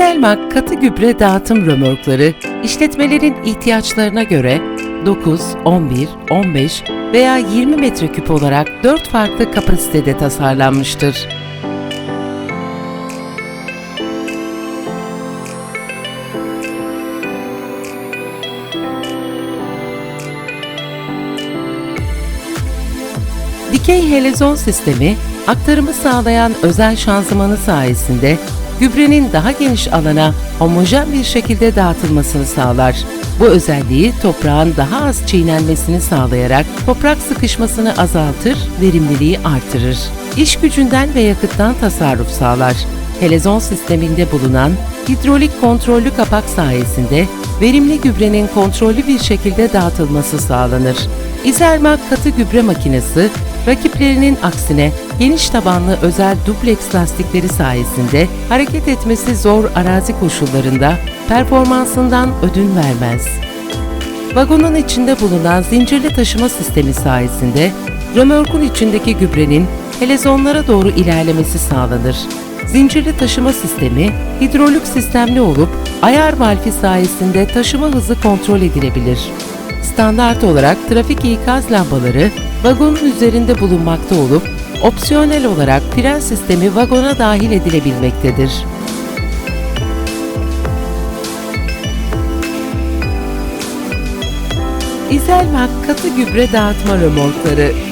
İzelmak katı gübre dağıtım römorkları işletmelerin ihtiyaçlarına göre 9, 11, 15 veya 20 metreküp olarak 4 farklı kapasitede tasarlanmıştır. Dikey helezon sistemi, aktarımı sağlayan özel şanzımanı sayesinde gübrenin daha geniş alana homojen bir şekilde dağıtılmasını sağlar. Bu özelliği toprağın daha az çiğnenmesini sağlayarak toprak sıkışmasını azaltır, verimliliği artırır. İş gücünden ve yakıttan tasarruf sağlar. Helezon sisteminde bulunan hidrolik kontrollü kapak sayesinde verimli gübrenin kontrollü bir şekilde dağıtılması sağlanır. İzelmak katı gübre makinesi, rakiplerinin aksine geniş tabanlı özel dupleks lastikleri sayesinde hareket etmesi zor arazi koşullarında performansından ödün vermez. Vagonun içinde bulunan zincirli taşıma sistemi sayesinde römorkun içindeki gübrenin helezonlara doğru ilerlemesi sağlanır. Zincirli taşıma sistemi hidrolik sistemli olup ayar valfi sayesinde taşıma hızı kontrol edilebilir. Standart olarak trafik ikaz lambaları vagonun üzerinde bulunmakta olup opsiyonel olarak fren sistemi vagona dahil edilebilmektedir. İzelmak katı gübre dağıtma römorkları